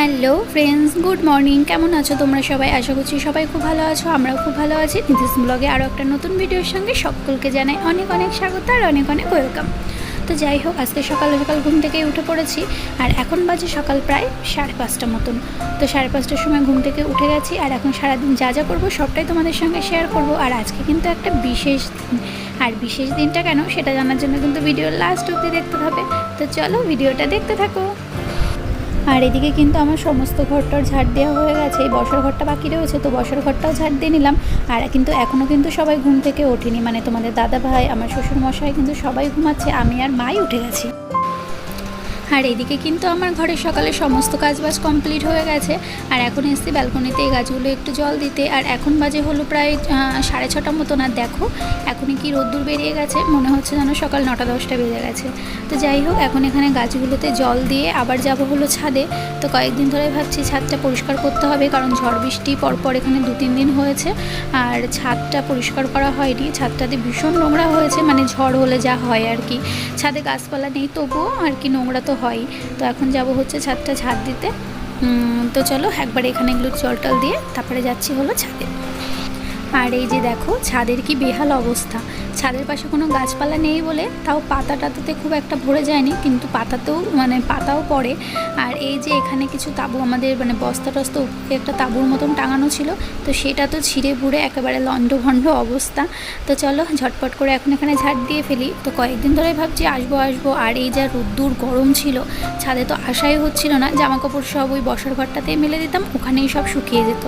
Hello friends, good morning. কেমন আছো তোমরা সবাই? আশা করছি সবাই খুব ভালো আছো, আমরাও খুব ভালো আছি। নিতিস ব্লগে আরও একটা নতুন ভিডিওর সঙ্গে সকলকে জানাই অনেক অনেক স্বাগত আর অনেক অনেক ওয়েলকাম তো যাই হোক, আজকে সকাল সকাল ঘুম থেকেই উঠে পড়েছি আর এখন বাজে সকাল প্রায় সাড়ে পাঁচটা মতন। তো সাড়ে পাঁচটার সময় ঘুম থেকে উঠে গেছি আর এখন সারাদিন যা যা করব সবটাই তোমাদের সঙ্গে শেয়ার করব। আর আজকে কিন্তু একটা বিশেষ দিন। আর বিশেষ দিনটা কেন সেটা জানার জন্য কিন্তু ভিডিওর লাস্ট অবধি দেখতে হবে। তো চলো ভিডিওটা দেখতে থাকো। আর এদিকে কিন্তু আমার সমস্ত ঘরটার ঝাড় দেওয়া হয়ে গেছে। এই বসার ঘরটা বাকি রয়েছে, তো বসার ঘরটাও ঝাড় দিয়ে নিলাম। আর কিন্তু এখনও কিন্তু সবাই ঘুম থেকে ওঠেনি। মানে তোমাদের দাদা ভাই আমার শ্বশুর মশাই কিন্তু সবাই ঘুমাচ্ছে, আমি আর মাই উঠে গেছি। আর এদিকে কিন্তু আমার ঘরের সকালে সমস্ত কাজবাজ কমপ্লিট হয়ে গেছে। আর এখন এসছি ব্যালকনিতে এই গাছগুলো একটু জল দিতে। আর এখন বাজে হলো প্রায় সাড়ে ছটা মতন। আর দেখো, এখনই কি রোদ্দুর বেরিয়ে গেছে। মনে হচ্ছে যেন সকাল নটা দশটা বেজে গেছে। তো যাই হোক, এখন এখানে গাছগুলোতে জল দিয়ে আবার যাব হলো ছাদে। তো কয়েকদিন ধরে ভাবছি ছাদটা পরিষ্কার করতে হবে, কারণ ঝড় বৃষ্টি পরপর এখানে দু তিন দিন হয়েছে। আর ছাদটা পরিষ্কার করা হয়নি। ছাদটাতে ভীষণ নোংরা হয়েছে মানে ঝড় হলে যা হয় আর কি। ছাদে গাছপালা নেই তবুও আর কি নোংরা তো হয়। তো এখন যাব হচ্ছে ছাদটা ঝাড় দিতে। তো চলো একবার এখানে এগুলো জল টল দিয়ে তারপরে যাচ্ছি হলো ছাদে। আর এই যে দেখো, ছাদের কি বেহাল অবস্থা। ছাদের পাশে কোনো গাছপালা নেই বলে তাও পাতা টাতাতে খুব একটা ভরে যায়নি, কিন্তু পাতাতেও মানে পাতাও পড়ে। আর এই যে এখানে কিছু তাবু, আমাদের মানে বস্তা টস্তা উপরে একটা তাবুর মতন টাঙানো ছিল, তো সেটা তো ছিঁড়ে বুড়ে একেবারে লণ্ডভণ্ড অবস্থা। তো চলো ঝটপট করে এখন এখানে ঝাড় দিয়ে ফেলি। তো কয়েকদিন ধরে ভাবছি আসব আসব, আর এই যা রোদ্দুর গরম ছিল, ছাদে তো আশাই হচ্ছিল না জামা কাপড় সব ওই বসার ঘরটাতেই মেলে দিতাম, ওখানেই সব শুকিয়ে যেত।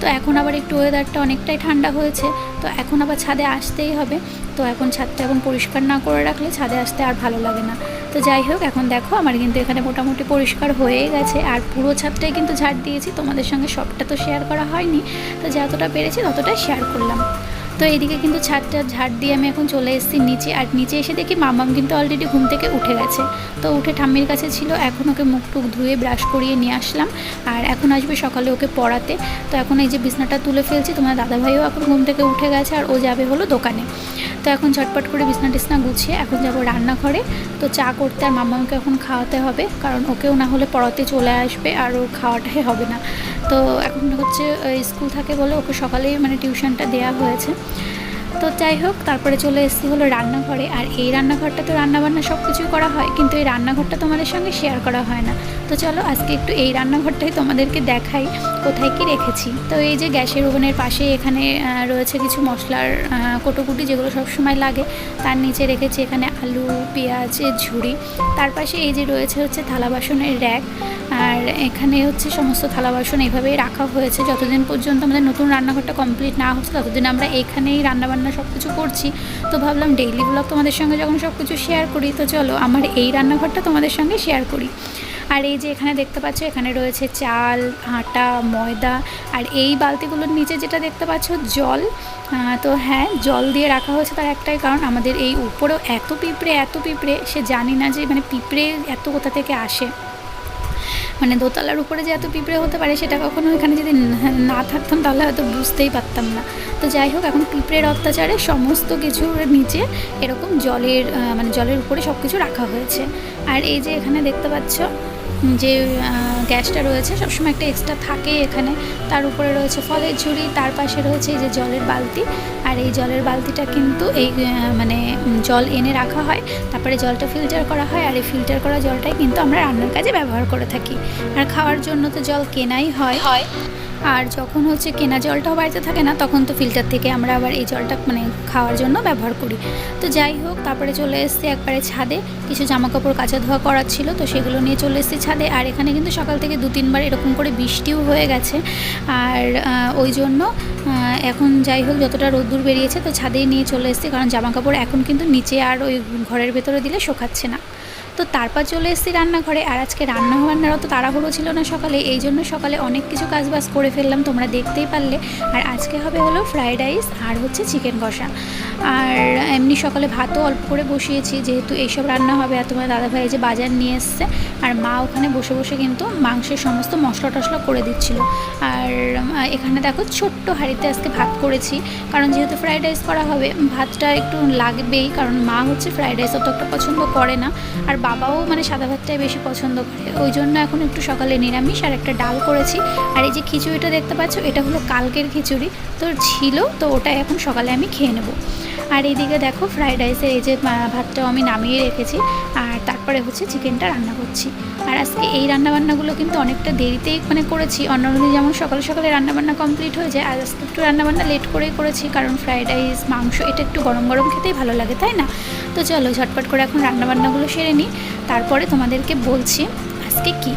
তো এখন আবার একটু ওয়েদারটা অনেকটাই ঠান্ডা হয়েছে, তো এখন আবার ছাদে আসতেই হবে। তো এখন ছাদটা এখন পরিষ্কার না করে রাখলে ছাদে আসতে আর ভালো লাগে না। তো যাই হোক, এখন দেখো আমার কিন্তু এখানে মোটামুটি পরিষ্কার হয়ে গেছে। আর পুরো ছাদটাই কিন্তু ঝাড় দিয়েছি, তোমাদের সঙ্গে সবটা তো শেয়ার করা হয়নি। তো যতটা পেরেছি ততটাই শেয়ার করলাম। তো এদিকে কিন্তু ছাদটা ঝাড় দিয়ে আমি এখন চলে এসেছি নিচে। আর নিচে এসে দেখি মামাম কিন্তু অলরেডি ঘুম থেকে উঠে গেছে। তো উঠে ঠাম্মির কাছে ছিল, এখন ওকে মুখ টুক ধুয়ে ব্রাশ করিয়ে নিয়ে আসলাম। আর এখন আসবে সকালে ওকে পড়াতে। তো এখন এই যে বিছনাটা তুলে ফেলছি তোমার দাদাভাইও এখন ঘুম থেকে উঠে গেছে আর ও যাবে হলো দোকানে। তো এখন ঝটপট করে বিছনা টিছনা গুছিয়ে এখন যাব রান্নাঘরে। তো চা করতে আর মামাকে এখন খাওয়াতে হবে, কারণ ওকেও না হলে পড়াতে চলে আসবে আর ওর খাওয়াটাই হবে না। তো এখন হচ্ছে স্কুল থাকে বলে ওকে সকালেই মানে টিউশনটা দেওয়া হয়েছে। তো যাই হোক, তারপরে চলে এসেছি হলো রান্নাঘরে। আর এই রান্নাঘরটা তো রান্নাবান্না সব কিছুই করা হয়, কিন্তু এই রান্নাঘরটা তোমাদের সঙ্গে শেয়ার করা হয় না। তো চলো, আজকে একটু এই রান্নাঘরটাই তোমাদেরকে দেখাই, কোথায় কি রেখেছি। তো এই যে গ্যাসের ওভেনের পাশে এখানে রয়েছে কিছু মশলার কোটোকুটি যেগুলো সব সময় লাগে, তার নিচে রেখেছি এখানে আলু পেঁয়াজের ঝুড়ি। তার পাশে এই যে রয়েছে হচ্ছে থালা বাসনের র্যাক। আর এখানে হচ্ছে সমস্ত থালা বাসন এইভাবেই রাখা হয়েছে। যতদিন পর্যন্ত আমাদের নতুন রান্নাঘরটা কমপ্লিট না হচ্ছে, ততদিন আমরা এখানেই রান্নাবান্না সব কিছু করছি। তো ভাবলাম ডেইলি ব্লগ তোমাদের সঙ্গে যখন সব কিছু শেয়ার করি, তো চলো আমার এই রান্নাঘরটা তোমাদের সঙ্গে শেয়ার করি। আর এই যে এখানে দেখতে পাচ্ছ, এখানে রয়েছে চাল, আটা, ময়দা। আর এই বালতিগুলোর নিচে যেটা দেখতে পাচ্ছ, জল। তো হ্যাঁ জল দিয়ে রাখা হয়েছে তার একটাই কারণ। আমাদের এই উপরেও এত পিঁপড়ে এত পিঁপড়ে, সে জানি না যে মানে পিঁপড়ে এত কোথা থেকে আসে। মানে দোতলার উপরে যে এত পিঁপড়ে হতে পারে, সেটা কখনো এখানে যদি না- থাকতাম, তাহলে হয়তো বুঝতেই পারতাম না। তো যাই হোক, এখন পিঁপড়ের অত্যাচারে সমস্ত কিছুর নিচে এরকম জলের মানে জলের উপরে সব কিছু রাখা হয়েছে। আর এই যে এখানে দেখতে পাচ্ছ, যে গ্যাসটা রয়েছে, সবসময় একটা এক্সট্রা থাকে এখানে। তার উপরে রয়েছে ফলের ঝুড়ি, তার পাশে রয়েছে এই যে জলের বালতি। আর এই জলের বালতিটা কিন্তু এই মানে জল এনে রাখা হয়। তারপরে জলটা ফিল্টার করা হয় আর এই ফিল্টার করা জলটাই কিন্তু আমরা রান্নার কাজে ব্যবহার করে থাকি। আর খাওয়ার জন্য তো জল কেনাই হয়। হয়। আর যখন হচ্ছে কেনা জলটাও বাড়িতে থাকে না, তখন তো ফিল্টার থেকে আমরা আবার এই জলটা মানে খাওয়ার জন্য ব্যবহার করি। তো যাই হোক, তারপরে চলে এসেছি একবারে ছাদে। কিছু জামা কাপড় কাচা ধোয়া করার ছিল, তো সেগুলো নিয়ে চলে এসেছি ছাদে। আর এখানে কিন্তু সকাল থেকে দু তিনবার এরকম করে বৃষ্টিও হয়ে গেছে। আর ওই জন্য এখন যাই হোক, যতটা রোদ্দুর বেরিয়েছে, তো ছাদেই নিয়ে চলে এসেছি। কারণ জামা কাপড় এখন কিন্তু নিচে আর ওই ঘরের ভেতরে দিলে শোকাচ্ছে না। তো তারপর চলে এসেছি রান্নাঘরে। আর আজকে রান্না বান্নারও তো তাড়াহুড়ো ছিল না সকালে, এই জন্য সকালে অনেক কিছু কাজবাজ করে ফেললাম, তোমরা দেখতেই পারলে। আর আজকে হবে হলো ফ্রায়েড রাইস আর হচ্ছে চিকেন কষা। আর এমনি সকালে ভাতও অল্প করে বসিয়েছি, যেহেতু এইসব রান্না হবে আর তোমার দাদাভাই যে বাজার নিয়ে এসছে, আর মা ওখানে বসে বসে কিন্তু মাংসের সমস্ত মশলা টশলা করে দিচ্ছিল। আর এখানে দেখো ছোট্ট হাঁড়িতে আজকে ভাত করেছি, কারণ যেহেতু ফ্রাইড রাইস করা হবে, ভাতটা একটু লাগবেই, কারণ মা হচ্ছে ফ্রাইড রাইস অত একটা পছন্দ করে না, আর বাবাও মানে সাদা ভাতটাই বেশি পছন্দ করে। ওই জন্য এখন একটু সকালে নিরামিষ আর একটা ডাল করেছি। আর এই যে খিচুড়িটা দেখতে পাচ্ছ, এটা হলো কালকের খিচুড়ি, তো ছিল, তো ওটাই এখন সকালে আমি খেয়ে নেব। আর এইদিকে দেখো ফ্রাইড রাইসের এই যে ভাতটাও আমি নামিয়ে রেখেছি, আর তারপরে হচ্ছে চিকেনটা রান্না করছি। আর আজকে এই রান্নাবান্নাগুলো কিন্তু অনেকটা দেরিতেই মানে করেছি। অন্যান্য যেমন সকালে সকালে রান্নাবান্না কমপ্লিট হয়ে যায়, আর আজকে একটু রান্নাবান্না লেট করেই করেছি, কারণ ফ্রাইড রাইস মাংস, এটা একটু গরম গরম খেতেই ভালো লাগে, তাই না? তো চলো, ঝটপট করে এখন রান্নাবান্নাগুলো সেরে নিই। তারপরে তোমাদেরকে বলছি আজকে কি।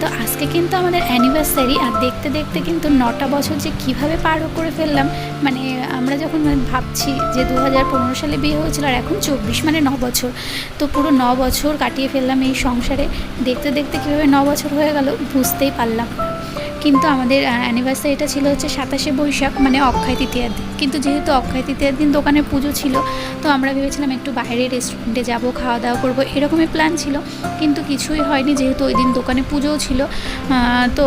তো আজকে কিন্তু আমাদের অ্যানিভার্সারি আর দেখতে দেখতে কিন্তু নটা বছর যে কীভাবে পার করে ফেললাম মানে আমরা যখন মানে ভাবছি যে দু হাজার পনেরো সালে বিয়ে হয়েছিল, আর এখন চব্বিশ মানে ন বছর তো পুরো ন বছর কাটিয়ে ফেললাম এই সংসারে দেখতে দেখতে কীভাবে ন বছর হয়ে গেল বুঝতেই পারলাম। কিন্তু আমাদের অ্যানিভার্সারিটা ছিল হচ্ছে সাতাশে বৈশাখ মানে অক্ষয় তৃতীয়ার দিন। কিন্তু যেহেতু অক্ষয় তৃতীয়ার দিন দোকানে পুজো ছিল, তো আমরা ভেবেছিলাম একটু বাইরে রেস্টুরেন্টে যাব খাওয়া দাওয়া করব, এরকমই প্ল্যান ছিল। কিন্তু কিছুই হয়নি, যেহেতু ওই দিন দোকানে পুজোও ছিল। তো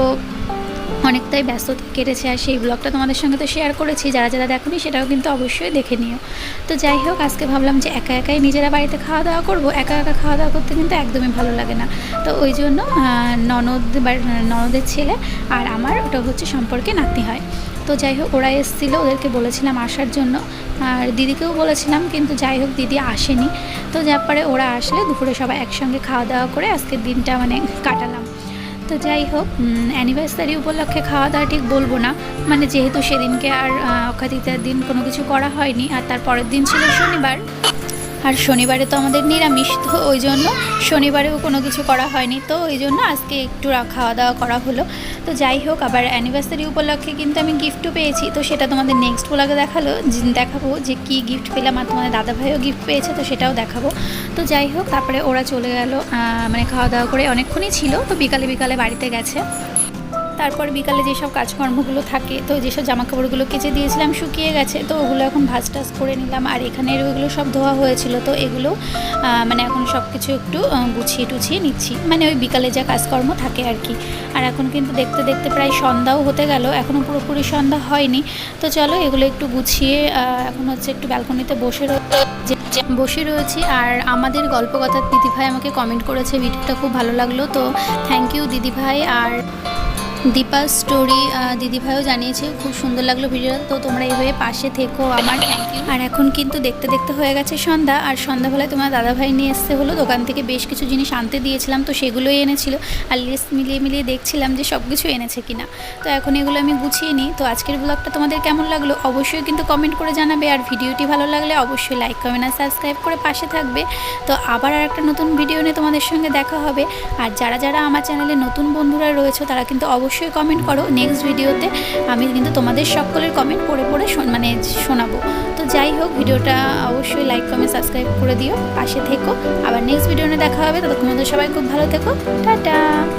অনেকটাই ব্যস্ততা কেটেছে আর সেই ব্লগটা তোমাদের সঙ্গে তো শেয়ার করেছি, যারা যারা দেখোনি সেটাও কিন্তু অবশ্যই দেখে নিও। তো যাই হোক, আজকে ভাবলাম যে একা একাই নিজেরা বাড়িতে খাওয়া দাওয়া করব, একা একা খাওয়া দাওয়া করতে কিন্তু একদমই ভালো লাগে না। তো ওই জন্য ননদ বা, ননদের ছেলে আর আমার, ওটা হচ্ছে সম্পর্কে নাতি হয়। তো যাই হোক, ওরা এসেছিল, ওদেরকে বলেছিলাম আসার জন্য। আর দিদিকেও বলেছিলাম, কিন্তু যাই হোক, দিদি আসেনি। তো যার পরে ওরা আসলে দুপুরে সবাই একসঙ্গে খাওয়া দাওয়া করে আজকের দিনটা মানে কাটালাম। তো যাই হোক অ্যানিভার্সারি উপলক্ষে খাওয়া দাওয়া ঠিক বলব না। মানে যেহেতু সেদিনকে আর অক্ষয় দিন কোনো কিছু করা হয়নি, আর তার পরের দিন ছিল শনিবার আর শনিবারে তো আমাদের নিরামিষ, তো ওই জন্য শনিবারেও কোনো কিছু করা হয়নি। তো ওই জন্য আজকে একটু খাওয়া দাওয়া করা হলো। তো যাই হোক, আবার অ্যানিভার্সারি উপলক্ষে কিন্তু আমি গিফটও পেয়েছি। তো সেটা তোমাদের নেক্সট ব্লগে দেখাল দেখাবো যে কি গিফট পেলাম আর তোমাদের দাদাভাইও গিফট পেয়েছে, তো সেটাও দেখাবো। তো যাই হোক, তারপরে ওরা চলে গেল মানে খাওয়া দাওয়া করে অনেকক্ষণই ছিল, তো বিকালে বিকালে বাড়িতে গেছে। তারপর বিকালে যেসব কাজকর্মগুলো থাকে, তো যেসব জামা কাপড়গুলো কেচে দিয়েছিলাম শুকিয়ে গেছে, তো ওগুলো এখন ভাজ টাজ করে নিলাম। আর এখানের ওইগুলো সব ধোয়া হয়েছিল, তো এগুলো মানে এখন সব কিছু একটু গুছিয়ে টুছিয়ে নিচ্ছি। মানে ওই বিকালে যা কাজকর্ম থাকে আর কি। আর এখন কিন্তু দেখতে দেখতে প্রায় সন্ধ্যাও হতে গেল এখনও পুরোপুরি সন্ধ্যা হয়নি। তো চলো এগুলো একটু গুছিয়ে এখন হচ্ছে একটু ব্যালকনিতে বসে রয়ে- যে- যে- বসে রয়েছি। আর আমাদের গল্প কথার দিদিভাই আমাকে কমেন্ট করেছে, ভিডিওটা খুব ভালো লাগল, তো থ্যাংক ইউ দিদিভাই। আর দীপা স্টোরি দিদিভাইও জানিয়েছে, খুব সুন্দর লাগল ভিডিওটা। তো তোমরা এইভাবে পাশে থেকো আমার। আর এখন কিন্তু দেখতে দেখতে হয়ে গেছে সন্ধ্যা। আর সন্ধ্যাবেলায় তোমার দাদাভাই নিয়ে এসছে হলো। দোকান থেকে বেশ কিছু জিনিস আনতে দিয়েছিলাম, তো সেগুলোই এনেছিল। আর লিস্ট মিলিয়ে মিলিয়ে দেখছিলাম যে সব কিছু এনেছে কিনা। তো এখন এগুলো আমি গুছিয়ে নিই। তো আজকের ব্লগটা তোমাদের কেমন লাগল অবশ্যই কিন্তু কমেন্ট করে জানাবে। আর ভিডিওটি ভালো লাগলে অবশ্যই লাইক কমেন্ট আর সাবস্ক্রাইব করে পাশে থাকবে। তো আবার আর একটা নতুন ভিডিও নিয়ে তোমাদের সঙ্গে দেখা হবে। আর যারা যারা আমার চ্যানেলে নতুন বন্ধুরা রয়েছে, তারা কিন্তু অবশ্যই কমেন্ট করো নেক্সট ভিডিওতে আমি কিন্তু তোমাদের সকলের কমেন্ট পড়ে পড়ে মানে শোনাবো। তো যাই হোক, ভিডিওটা অবশ্যই লাইক কমেন্ট সাবস্ক্রাইব করে দিও। পাশে থেকো। আবার নেক্সট ভিডিও দেখা হবে। ততক্ষণ সবাই খুব ভালো থেকো। টাটা!